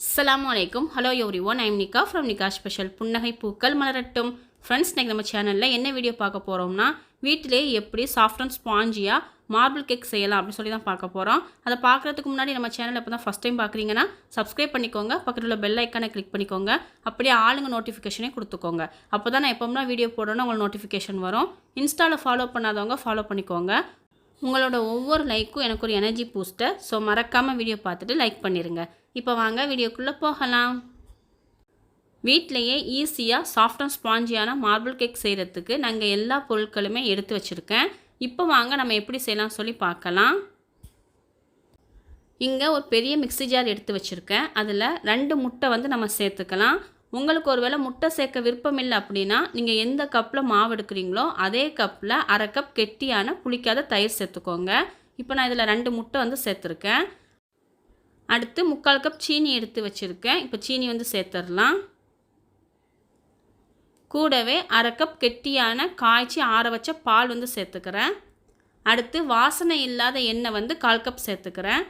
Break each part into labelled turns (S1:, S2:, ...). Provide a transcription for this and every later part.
S1: அஸ்லாம் வலைக்கும் hello everyone I'm Nikka from Nikka special புன்னகை பூக்கள் மலரட்டும் ஃப்ரெண்ட்ஸ் இன்னைக்கு நம்ம சேனலில் என்ன வீடியோ பார்க்க போகிறோம்னா வீட்டிலே எப்படி சாஃப்ட் அண்ட் ஸ்பாஞ்சியாக மார்பிள் கேக் செய்யலாம் அப்படின்னு சொல்லி தான் பார்க்க போகிறோம் அதை பார்க்குறதுக்கு முன்னாடி நம்ம சேனல் இப்போ தான் ஃபஸ்ட் டைம் பார்க்குறீங்கன்னா சப்ஸ்கிரைப் பண்ணிக்கோங்க. பக்கத்தில் உள்ள பெல் ஐக்கானை கிளிக் பண்ணிக்கோங்க. அப்படியே ஆளுங்க நோட்டிஃபிகேஷனே கொடுத்துக்கோங்க. அப்போ தான் நான் எப்போம்னா வீடியோ போடணும்னா உங்களுக்கு நோட்டிஃபிகேஷன் வரும். இன்ஸ்டாவில் ஃபாலோ பண்ணாதவங்க ஃபாலோ பண்ணிக்கோங்க. உங்களோட ஒவ்வொரு லைக்கும் எனக்கு ஒரு எனர்ஜி பூஸ்டர் ஸோ மறக்காமல் வீடியோ பார்த்துட்டு லைக் பண்ணிடுங்க இப்போ வாங்க வீடியோக்குள்ளே போகலாம். வீட்டிலையே ஈஸியாக சாஃப்ட் அண்ட் ஸ்பாஞ்சியான மார்பிள் கேக் செய்கிறதுக்கு நாங்கள் எல்லா பொருட்களுமே எடுத்து வச்சுருக்கேன். இப்போ வாங்க நம்ம எப்படி செய்யலாம் சொல்லி பார்க்கலாம். இங்கே ஒரு பெரிய மிக்ஸி ஜார் எடுத்து வச்சுருக்கேன். அதில் ரெண்டு முட்டை வந்து நம்ம சேர்த்துக்கலாம். உங்களுக்கு ஒருவேளை முட்டை சேர்க்க விருப்பம் இல்லை அப்படின்னா நீங்கள் எந்த கப்பில் மாவு எடுக்கிறீங்களோ அதே கப்பில் அரை கப் கெட்டியான புளிக்காத தயிர் சேர்த்துக்கோங்க. இப்போ நான் இதில் ரெண்டு முட்டை வந்து சேர்த்துருக்கேன். அடுத்து முக்கால் கப் சீனி எடுத்து வச்சுருக்கேன். இப்போ சீனி வந்து சேர்த்துடலாம் கூடவே அரை கப் கெட்டியான காய்ச்சி ஆற வச்ச பால் வந்து சேர்த்துக்கிறேன். அடுத்து வாசனை இல்லாத எண்ணெய் வந்து கால் கப் சேர்த்துக்கிறேன்.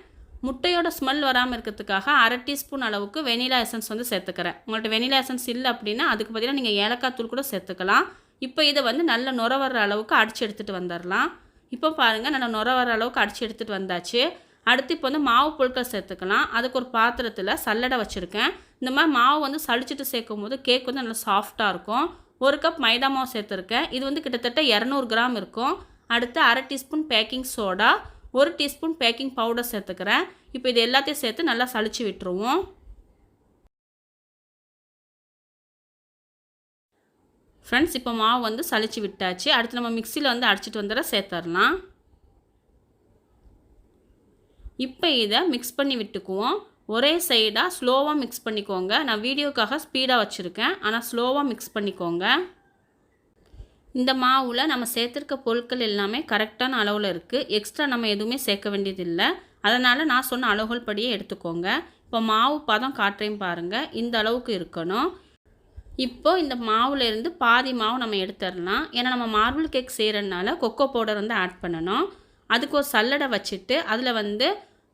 S1: முட்டையோட ஸ்மெல் வராமல் இருக்கிறதுக்காக அரை டீஸ்பூன் அளவுக்கு வெனிலா எசன்ஸ் வந்து சேர்த்துக்கிறேன். உங்கள்கிட்ட வெனிலா எசன்ஸ் இல்லை அப்படின்னா அதுக்கு பதிலாக நீங்கள் ஏலக்காய் தூள் கூட சேர்த்துக்கலாம். இப்போ இதை வந்து நல்ல நுர வர்ற அளவுக்கு அடித்து எடுத்துகிட்டு வந்துடலாம் இப்போ பாருங்கள் நல்லா நுர வர்ற அளவுக்கு அடித்து எடுத்துகிட்டு வந்தாச்சு. அடுத்து இப்போ வந்து மாவு பொருட்கள் சேர்த்துக்கலாம். அதுக்கு ஒரு பாத்திரத்தில் சல்லடை வச்சுருக்கேன். இந்த மாதிரி மாவு வந்து சளிச்சிட்டு சேர்க்கும் போது கேக் வந்து நல்லா சாஃப்டாக இருக்கும். ஒரு கப் மைதா மாவு சேர்த்துருக்கேன். இது வந்து கிட்டத்தட்ட இரநூறு கிராம் இருக்கும். அடுத்து அரை டீஸ்பூன் பேக்கிங் சோடா ஒரு டீஸ்பூன் பேக்கிங் பவுடர் சேர்த்துக்கிறேன். இப்போ இது எல்லாத்தையும் சேர்த்து நல்லா சளிச்சு விட்டுருவோம். ஃப்ரெண்ட்ஸ் இப்போ மாவு வந்து சளிச்சு விட்டாச்சு. அடுத்து நம்ம மிக்சியில் வந்து அடிச்சிட்டு வந்துட சேர்த்துடலாம் இப்போ இதை மிக்ஸ் பண்ணி விட்டுக்குவோம். ஒரே சைடாக ஸ்லோவாக மிக்ஸ் பண்ணிக்கோங்க. நான் வீடியோக்காக ஸ்பீடாக வச்சுருக்கேன். ஆனால் ஸ்லோவாக மிக்ஸ் பண்ணிக்கோங்க. இந்த மாவில் நம்ம சேர்த்துருக்க பொருட்கள் எல்லாமே கரெக்டான அளவில் இருக்குது எக்ஸ்ட்ரா நம்ம எதுவுமே சேர்க்க வேண்டியதில்லை. அதனால் நான் சொன்ன அளவுகள் படியே எடுத்துக்கோங்க. இப்போ மாவு பதம் காட்டுறையும் பாருங்கள் இந்த அளவுக்கு இருக்கணும். இப்போ இந்த மாவுலேருந்து பாதி மாவு நம்ம எடுத்துடலாம். ஏன்னா நம்ம மார்பிள் கேக் செய்கிறதுனால கொக்கோ பவுடர் வந்து ஆட் பண்ணணும். அதுக்கு ஒரு சல்லடை வச்சுட்டு அதில் வந்து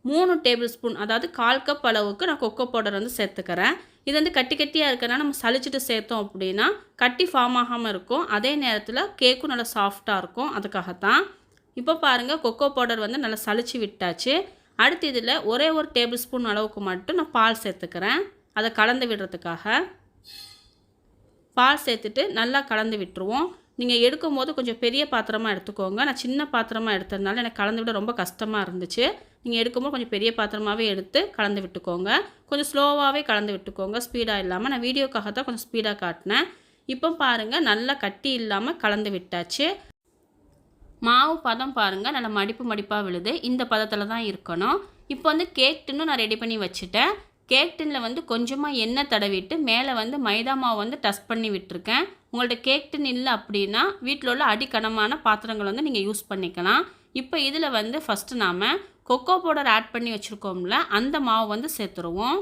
S1: மூணு டேபிள் ஸ்பூன் அதாவது கால் கப் அளவுக்கு நான் கொக்கோ பவுடர் வந்து சேர்த்துக்கிறேன். இது வந்து கட்டி கட்டியாக இருக்கிறனால நம்ம சளிச்சிட்டு சேர்த்தோம் அப்படின்னா கட்டி ஃபார்ம் ஆகாமல் இருக்கும். அதே நேரத்தில் கேக்கும் நல்லா சாஃப்டாக இருக்கும். அதுக்காகத்தான். இப்போ பாருங்கள் கொக்கோ பவுடர் வந்து நல்லா சளிச்சு விட்டாச்சு. அடுத்து இதில் ஒரே ஒரு டேபிள் ஸ்பூன் அளவுக்கு மட்டும் நான் பால் சேர்த்துக்கிறேன். அதை கலந்து விடுறதுக்காக. பால் சேர்த்துட்டு நல்லா கலந்து விட்டுருவோம். நீங்கள் எடுக்கும் போது கொஞ்சம் பெரிய பாத்திரமாக எடுத்துக்கோங்க. நான் சின்ன பாத்திரமாக எடுத்ததுனால எனக்கு கலந்து விட ரொம்ப கஷ்டமாக இருந்துச்சு. நீங்கள் எடுக்கும்போது கொஞ்சம் பெரிய பாத்திரமாகவே எடுத்து கலந்து விட்டுக்கோங்க. கொஞ்சம் ஸ்லோவாகவே கலந்து விட்டுக்கோங்க. ஸ்பீடாக இல்லாமல் நான் வீடியோக்காக தான் கொஞ்சம் ஸ்பீடாக காட்டினேன். இப்போ பாருங்கள் நல்லா கட்டி இல்லாமல் கலந்து விட்டாச்சு. மாவு பதம் பாருங்கள் நல்லா மடிப்பு மடிப்பாக விழுது. இந்த பதத்தில் தான் இருக்கணும். இப்போ வந்து கேக்குன்னு நான் ரெடி பண்ணி வச்சுட்டேன். கேக் டின்னில் வந்து கொஞ்சமாக எண்ணெய் தடவிட்டு மேலே வந்து மைதா மாவு வந்து டஸ்ட் பண்ணி விட்டுருக்கேன். உங்கள்ட்ட கேக் டின் இல்லை அப்படின்னா வீட்டில் உள்ள அடிக்கனமான பாத்திரங்கள் வந்து நீங்கள் யூஸ் பண்ணிக்கலாம். இப்போ இதில் வந்து ஃபஸ்ட்டு நாம் கொக்கோ பவுடர் ஆட் பண்ணி வச்சுருக்கோம்ல அந்த மாவு வந்து சேர்த்துருவோம்.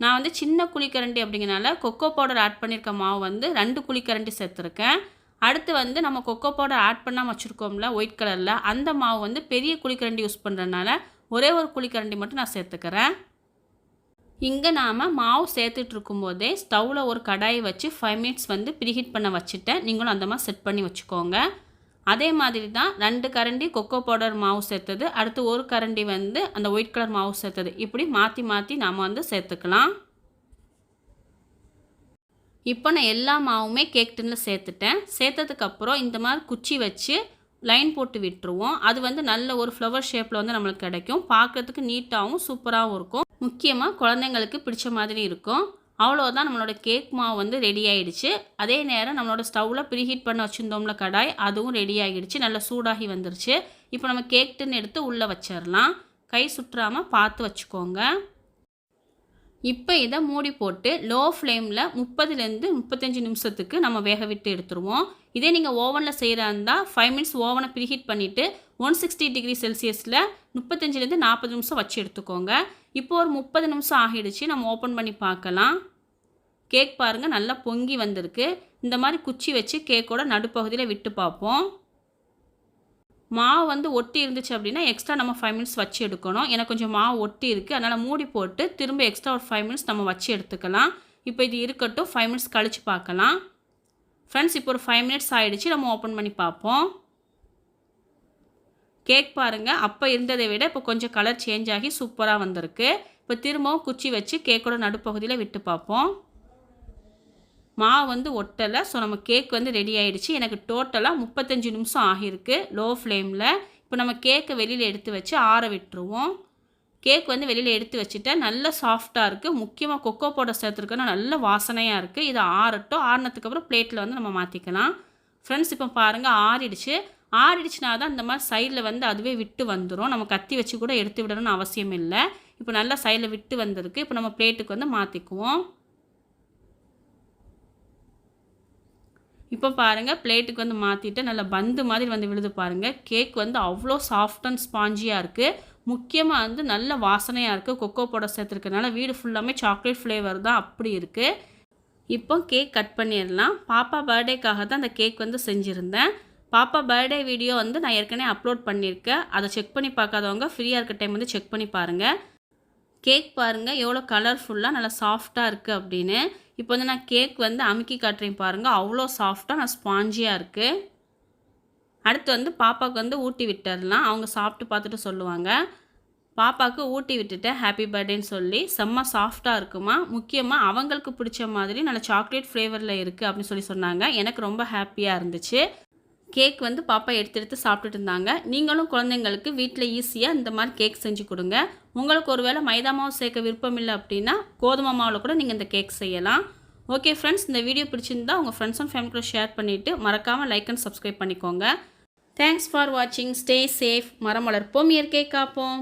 S1: நான் வந்து சின்ன குழிக்கரண்டி அப்படிங்கிறனால கொக்கோ பவுடர் ஆட் பண்ணியிருக்க மாவு வந்து ரெண்டு குழிக்கரண்டி சேர்த்துருக்கேன். அடுத்து வந்து நம்ம கொக்கோ பவுடர் ஆட் பண்ணாமல் வச்சுருக்கோம்ல ஒயிட் கலரில் அந்த மாவு வந்து பெரிய குழிக்கரண்டி யூஸ் பண்ணுறதுனால ஒரே ஒரு குழிக்கரண்டி மட்டும் நான் சேர்த்துக்கிறேன். இங்கே நாம் மாவு சேர்த்துட்ருக்கும் போதே ஸ்டவ்வில் ஒரு கடாயை வச்சு ஃபைவ் மினிட்ஸ் வந்து ப்ரீஹீட் பண்ண வச்சுட்டேன். நீங்களும் அந்த மாதிரி செட் பண்ணி வச்சுக்கோங்க. அதே மாதிரி தான் ரெண்டு கரண்டி கொக்கோ பவுடர் மாவு சேர்த்தது. அடுத்து ஒரு கரண்டி வந்து அந்த ஒயிட் கலர் மாவு சேர்த்தது. இப்படி மாற்றி மாற்றி நாம் வந்து சேர்த்துக்கலாம். இப்போ நான் எல்லா மாவுமே கேக் டின்னில் சேர்த்துட்டேன். சேர்த்ததுக்கப்புறம் இந்த மாதிரி குச்சி வச்சு லைன் போட்டு விட்டுருவோம். அது வந்து நல்ல ஒரு ஃப்ளவர் ஷேப்பில் வந்து நம்மளுக்கு கிடைக்கும். பார்க்குறதுக்கு நீட்டாகவும் சூப்பராகவும் இருக்கும். முக்கியமாக குழந்தைங்களுக்கு பிடிச்ச மாதிரி இருக்கும். அவ்வளோதான் நம்மளோட கேக் மாவு வந்து ரெடி ஆகிடுச்சு அதே நேரம் நம்மளோட ஸ்டவ்வில் ப்ரீஹீட் பண்ண வச்சுருந்தோம்ல கடாய் அதுவும் ரெடி ஆகிடுச்சு. நல்லா சூடாகி வந்துருச்சு. இப்போ நம்ம கேக்டுன்னு எடுத்து உள்ளே வச்சிடலாம் கை சுற்றாமல் பார்த்து வச்சுக்கோங்க. இப்போ இதை மூடி போட்டு லோ ஃப்ளேமில் முப்பதுலேருந்து முப்பத்தஞ்சு நிமிஷத்துக்கு நம்ம வேக விட்டு எடுத்துருவோம். இதே நீங்கள் ஓவனில் செய்கிறா இருந்தால் ஃபைவ் மினிட்ஸ் ஓவனை ப்ரீஹீட் பண்ணிவிட்டு ஒன் சிக்ஸ்டி டிகிரி செல்சியஸில் முப்பத்தஞ்சிலேருந்து நாற்பது நிமிஷம் வச்சு எடுத்துக்கோங்க. இப்போ ஒரு முப்பது நிமிஷம் ஆகிடுச்சு நம்ம ஓப்பன் பண்ணி பார்க்கலாம். கேக் பாருங்கள் நல்லா பொங்கி வந்திருக்கு. இந்த மாதிரி குச்சி வச்சு கேக்கோட நடுப்பகுதியில் விட்டு பார்ப்போம். மாவு வந்து ஒட்டி இருந்துச்சு அப்படின்னா எக்ஸ்ட்ரா நம்ம ஃபைவ் மினிட்ஸ் வச்சு எடுக்கணும். எனக்கு கொஞ்சம் மாவு ஒட்டி இருக்குது அதனால் மூடி போட்டு திரும்ப எக்ஸ்ட்ரா ஒரு ஃபைவ் மினிட்ஸ் நம்ம வச்சு எடுத்துக்கலாம். இப்போ இது இருக்கட்டும். ஃபைவ் மினிட்ஸ் கழித்து பார்க்கலாம். ஃப்ரெண்ட்ஸ் இப்போ ஒரு ஃபைவ் மினிட்ஸ் ஆகிடுச்சு நம்ம ஓப்பன் பண்ணி பார்ப்போம். கேக் பாருங்கள் அப்போ இருந்ததை விட இப்போ கொஞ்சம் கலர் சேஞ்ச் ஆகி சூப்பராக வந்திருக்கு. இப்போ திரும்பவும் குச்சி வச்சு கேக்கோட நடுப்பகுதியில் விட்டு பார்ப்போம். மாவு வந்து ஒட்டலை. ஸோ நம்ம கேக் வந்து ரெடி ஆகிடுச்சு எனக்கு டோட்டலாக முப்பத்தஞ்சு நிமிஷம் ஆகியிருக்கு லோ ஃப்ளேமில் இப்போ நம்ம கேக்கை வெளியில் எடுத்து வச்சு ஆற விட்டுருவோம். கேக் வந்து வெளியில் எடுத்து வச்சுட்டேன் நல்ல சாஃப்டாக இருக்குது முக்கியமாக கொக்கோ பவுடர் சேர்த்துருக்கோன்னா நல்ல வாசனையாக இருக்குது இதை ஆறட்டும். ஆறினதுக்கப்புறம் பிளேட்டில் வந்து நம்ம மாற்றிக்கலாம் ஃப்ரெண்ட்ஸ் இப்போ பாருங்கள் ஆறிடுச்சு. ஆறிடுச்சுனா தான் இந்த மாதிரி சைடில் வந்து அதுவே விட்டு வந்துடும் நம்ம கத்தி வச்சு கூட எடுத்து விடணும்னு அவசியம் இல்லை. இப்போ நல்லா சைடில் விட்டு வந்திருக்கு. இப்போ நம்ம பிளேட்டுக்கு வந்து மாற்றிக்குவோம் இப்போ பாருங்கள் பிளேட்டுக்கு வந்து மாற்றிட்டு நல்லா பந்து மாதிரி வந்து விழுது பாருங்கள் கேக் வந்து அவ்வளோ சாஃப்ட் அண்ட் ஸ்பாஞ்சியாக இருக்குது முக்கியமாக வந்து நல்ல வாசனையாக இருக்குது கொக்கோ பவுடர் சேர்த்துருக்கனால வீடு ஃபுல்லாமே சாக்லேட் ஃப்ளேவர் தான் அப்படி இருக்குது இப்போ கேக் கட் பண்ணிடலாம். பாப்பா பர்த்டேக்காக தான் அந்த கேக் வந்து செஞ்சுருந்தேன். பாப்பா பர்த்டே வீடியோ வந்து நான் ஏற்கனவே அப்லோட் பண்ணியிருக்கேன் அதை செக் பண்ணி பார்க்காதவங்க ஃப்ரீயாக இருக்க டைம் வந்து செக் பண்ணி பாருங்கள் கேக் பாருங்கள் எவ்வளோ கலர்ஃபுல்லாக நல்லா சாஃப்டாக இருக்குது அப்படின்னு. இப்போ வந்து நான் கேக் வந்து அமுக்கி காட்டுறேன் பாருங்கள் அவ்வளோ சாஃப்டாக நான் ஸ்பாஞ்சியாக இருக்குது அடுத்து வந்து பாப்பாவுக்கு வந்து ஊட்டி விட்டுடலாம் அவங்க சாப்பிட்டு பார்த்துட்டு சொல்லுவாங்க. பாப்பாவுக்கு ஊட்டி விட்டுட்டு ஹாப்பி பர்த்டேன்னு சொல்லி செம்ம சாஃப்டாக இருக்குமா? முக்கியமாக அவங்களுக்கு பிடிச்ச மாதிரி நல்ல சாக்லேட் ஃப்ளேவரில் இருக்குது அப்படின்னு சொல்லி சொன்னாங்க. எனக்கு ரொம்ப ஹாப்பியாக இருந்துச்சு. கேக் வந்து பாப்பா எடுத்து எடுத்து சாப்பிட்டுட்டு இருந்தாங்க நீங்களும் குழந்தைங்களுக்கு வீட்டில் ஈஸியாக இந்த மாதிரி கேக் செஞ்சு கொடுங்க. உங்களுக்கு ஒருவேளை மைதா மாவு சேர்க்க விருப்பம் இல்லை அப்படின்னா கோதுமை மாவில் கூட நீங்கள் இந்த கேக் செய்யலாம். ஓகே ஃப்ரெண்ட்ஸ் இந்த வீடியோ பிடிச்சிருந்தா உங்கள் ஃப்ரெண்ட்ஸ் அண்ட் ஃபேமிலி கூட ஷேர் பண்ணிவிட்டு மறக்காமல் லைக் அண்ட் சப்ஸ்கிரைப் பண்ணிக்கோங்க. தேங்க்ஸ் ஃபார் வாட்சிங் ஸ்டே சேஃப் மரம் வளர்ப்போம். இயற்கை காப்போம்.